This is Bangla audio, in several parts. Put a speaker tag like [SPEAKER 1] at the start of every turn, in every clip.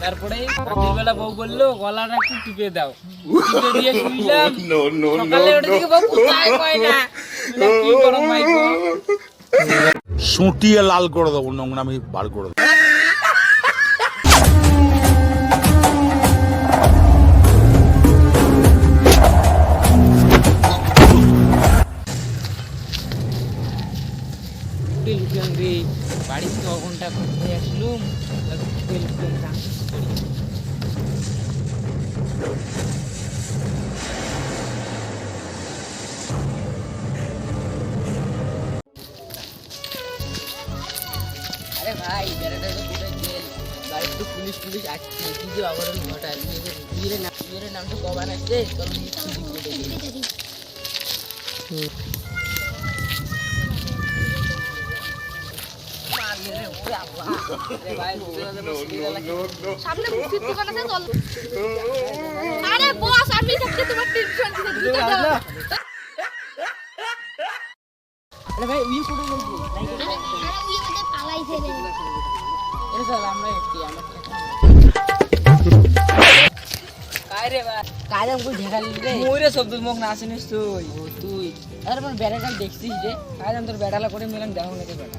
[SPEAKER 1] তারপরে বেলা বউ বলল গলাটা একটু টিপে দাও। টিপে দিয়ে শুইলাম সকালে ওটা থেকে বউ কোথায় পায় না। কি করো মাইকো
[SPEAKER 2] সুটিয়ে লাল করে দেবো নোংরা আমি বার করে দেবো।
[SPEAKER 1] বাড়ি থেকে অঘন্টা ঘুরতে আসলুম আরে ভাই বেড়াটা তো কোথায় পুলিশ পুলিশ আসছে, কি যে অবরণ ঘটায় বিয়ের নাম কবার আসছে
[SPEAKER 3] সামনে মুক্তির দোকান আছে চল আরে বস আমি থাকতে তোমার
[SPEAKER 1] শব্দ মুখ না তুই তুই আরে বেড়াটা দেখছিস রে কারে আমি তোর বেড়ালা করে মিলাম দেখো নাকি বেড়া।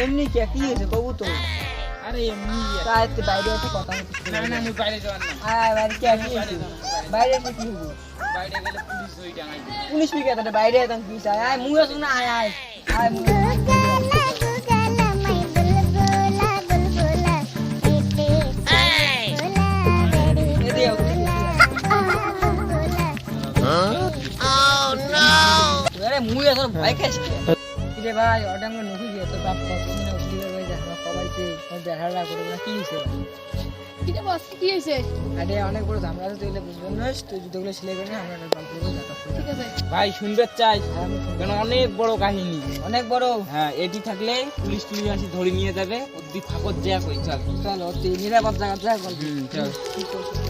[SPEAKER 4] এমনি
[SPEAKER 1] কি কি হয়েছে কবু তো।
[SPEAKER 4] আরে এমনি
[SPEAKER 1] কায় তে বাইরে আছে কথা হচ্ছে
[SPEAKER 4] না না আমি বাইরে যাওয়ার না।
[SPEAKER 1] আয় বাইরে কি আছে? বাইরে আছে কি হব
[SPEAKER 4] বাইরে গেলে পুলিশ ওই টাঙাই
[SPEAKER 1] পুলিশ পি কথা বাইরে আতাম কি চাই আয়। মুই আসুন না আয় আয়। আয় আরে মুই আসলে ভয় খাইছি কিরে ভাই ওটা আমরা নুকি গিয়ে তো বাপ কত দিনে উঠলি ভাই দেখা কবাইছে দেখাটা করে বলে কি হইছে ভাই?
[SPEAKER 3] কিরে বস কি হইছে?
[SPEAKER 1] আরে অনেক বড় ঝামেলা তো তুই বুঝবেন না। তুই জুতোগুলো সিলাই করে নে, আমরা একটা গল্প করে দেখা
[SPEAKER 3] ঠিক আছে।
[SPEAKER 4] ভাই শুনবে চাই। কেন অনেক বড় কাহিনী।
[SPEAKER 1] অনেক বড়?
[SPEAKER 4] হ্যাঁ এটি থাকলে পুলিশ পুলিশ আসি ধরে নিয়ে যাবে। অব্দি ফাঁকত যা কই চল।
[SPEAKER 1] চলো তুই নিরাপদ জায়গা যা গল্প
[SPEAKER 4] হুম, চল।
[SPEAKER 1] কি? করছিস?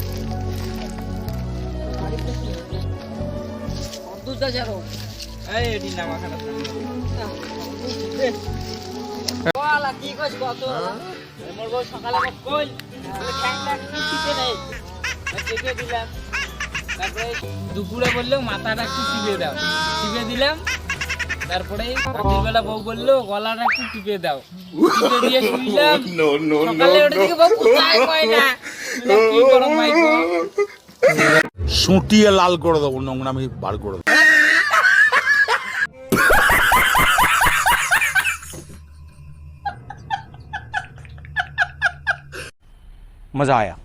[SPEAKER 4] দুপুরে বলল মাথাটা একটু টিপে দাও। টিপে দিলাম তারপরে বেলা বউ বলল গলাটা একটু টিপে দাও। টিপে দিয়ে শুইলাম। সকালে ওটা থেকে বউ কোথায় পায় না। কি করো মাইকো
[SPEAKER 2] সুটিয়ে লাল করে দেবো নোংরা আমি বার করে দেবো।
[SPEAKER 5] मज़ा आया।